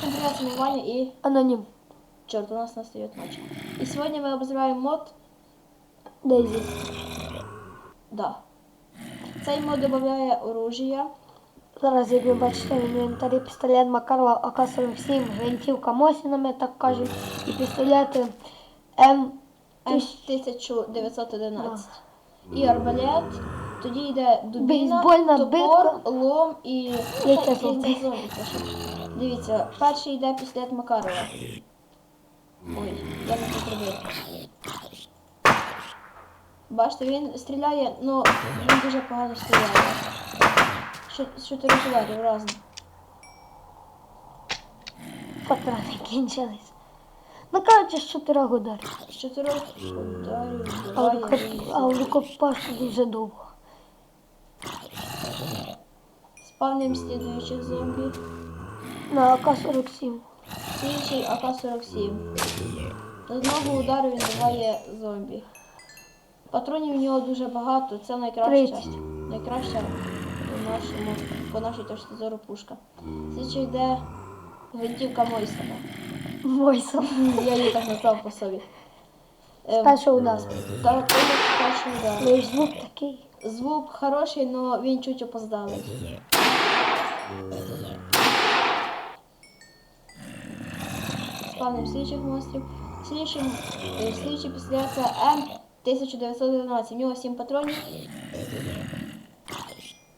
С Ваня и... Аноним. Черт, у нас настает ночь. И сегодня мы обозреваем мод... Дейзі. Да. Цей мод додає оружия. Зараз, як ви бачите, в інвентарі пістолет Макарова АК-47, гвинтівка Мосінами, так кажуть, і пістолети М. М1911. І арбалет. Тоді йде дубіна, Бейсбольна топор, битка. лом і... Зомбі теж. Дивіться, перший йде пістолет Макарова. Ой, я не зробив. Бачите, він стріляє, ну він дуже погано стріляє. Що, ти ударів разом. Патрони кінчились. Ну, коротше, з чотирьох ударів. З чотирьох ударів А вбиває рукоп- А зомбі. рукопаш дуже довго. Спавним слідуючих зомбі. На АК-47. Слідчий АК-47. З одного удару він вбиває зомбі. Патронів у нього дуже багато, це найкраща. Найкраща по нашому, по нашій точці зору пушка. Слідчий йде гвинтівка Мойсона. Мойса. Я її так назвав по собі. Ем, Перший удар. та це перший удар. Ну і звук такий. Звук хороший, але він чуть опоздалий. Спавним слідчих монстрів. Слідчий, е, слідчий після М1911. В нього 7 патронів.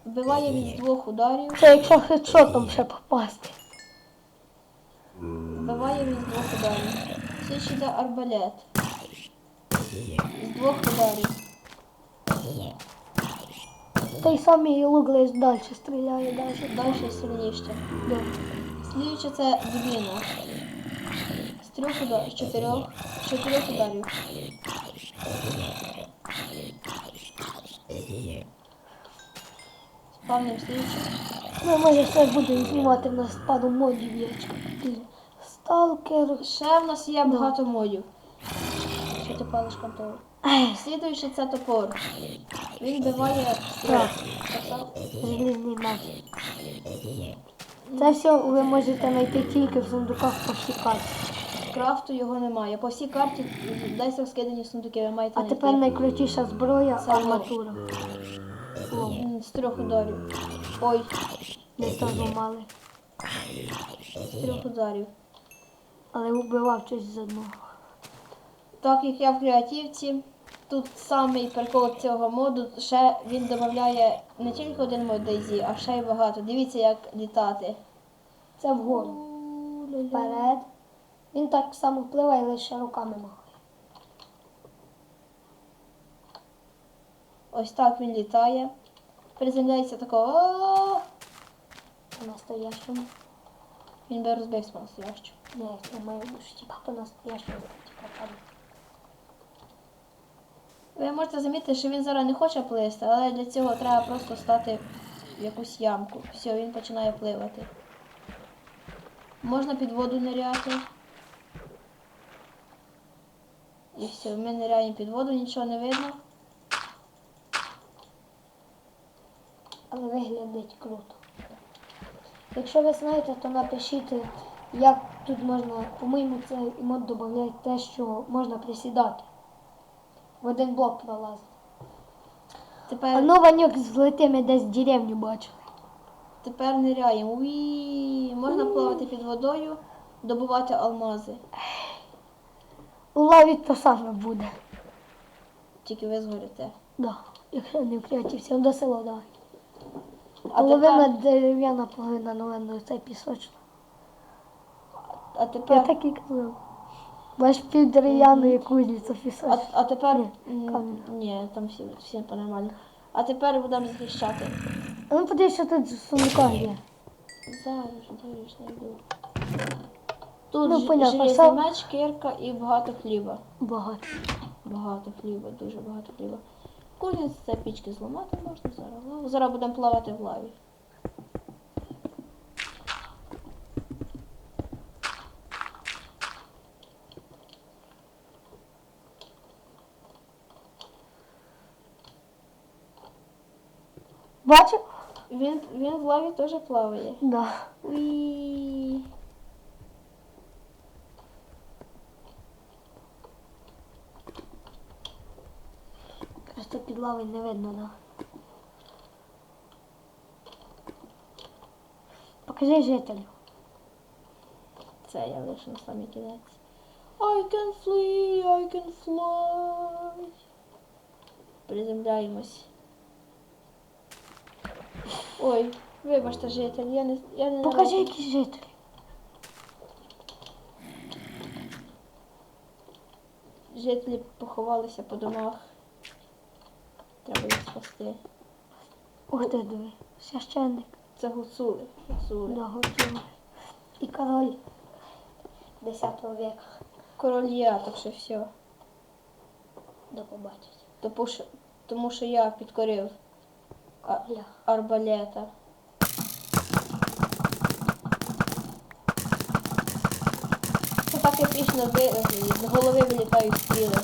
Вбиває він з двох ударів. Це якщо хедшотом ще попасти. Вбиває він з двох ударів. Слідчий йде арбалет. З двох ударів. Той самий луглес далі стріляє далі. Далі сильніше. Да. Слідуюче це дубіна. З трьох ударів, з чотирьох, з чотирьох ударів. Спавним слідчим. Ну, може, все буде знімати в нас пару модів ячка. Сталкер. Ще в нас є багато модів. Що ти палиш контроль? Слідуючий це топор. Він вбиває стріл. Так само? Це все ви можете знайти тільки в сундуках по всій карті. Крафту його немає. По всій карті десь розкидані сундуки, ви маєте А знайти. тепер найкрутіша зброя Це арматура. М, З трьох ударів. Ой, Не то зламали. з трьох ударів. Але вбивав щось з одного. Так як я в креативці, тут самий прикол цього моду, ще він додає не тільки один мод DayZ, а ще й багато. Дивіться, як літати. Це вгору. Вперед. Він так само впливає, лише руками махає. Ось так він літає. Приземляється такого. По-настоящему. Він би розбився по-настоящему. Ні, я маю душу, типа по-настоящему. Ви можете замітити, що він зараз не хоче плисти, але для цього треба просто стати в якусь ямку. Все, він починає пливати. Можна під воду ниряти. І все, ми ниряємо під воду, нічого не видно. Але виглядить круто. Якщо ви знаєте, то напишіть, як тут можна, по-моєму, цей мод додає те, що можна присідати. В один блок пролазити. А Тепер, ну Ванюк злети ми десь деревню бачили. тепер ниряємо. Уї, можна плавати під водою, добувати алмази. Лаві то саме буде. Тільки ви згорите. Да. Якщо не в креативці, до села давай. А Половина тепер, дерев'яна, половина новина, це пісочна. а Я так і казав. Бач пів дерев'яної кузниця а, а тепер, Ні, м, камінь. ні, там всі, всі нормально. А тепер будемо захищати. А ну подивись, що тут в сундуках є. Зараз, зараз знайду. Тут Ну, понятно, меч, кирка і багато хліба. Багато. Багато хліба, дуже багато хліба. Кузнець це пічки зламати можна зараз. Зараз будемо плавати в лаві. Бачив? Він він в лаві теж плаває. Да. Уї. Просто під лавою не видно, да. Покажи жителю. Це я лише на самі кінець. I can fly, I can fly. Приземляємось. Ой, вибачте, житель, я не я не Покажи нарочно. якісь жителі. Жителі поховалися по домах. Треба їх спасти. Ух ти, диви. Священник. Це гуцули. Гуцули. Да, готовий. І король 10 века. Король я, так що все. До побачення. Тому що я підкорив а, Ля. арбалета. Це так епічно ви, з голови вилітають стріли.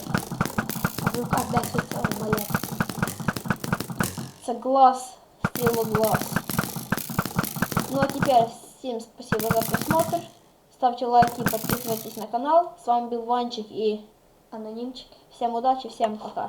А в руках 10 арбалет. Це глаз, стрілоглаз. Ну а теперь всем спасибо за просмотр. Ставьте лайки, подписывайтесь на канал. С вами был Ванчик и Анонімчики. всем удачи, всем пока.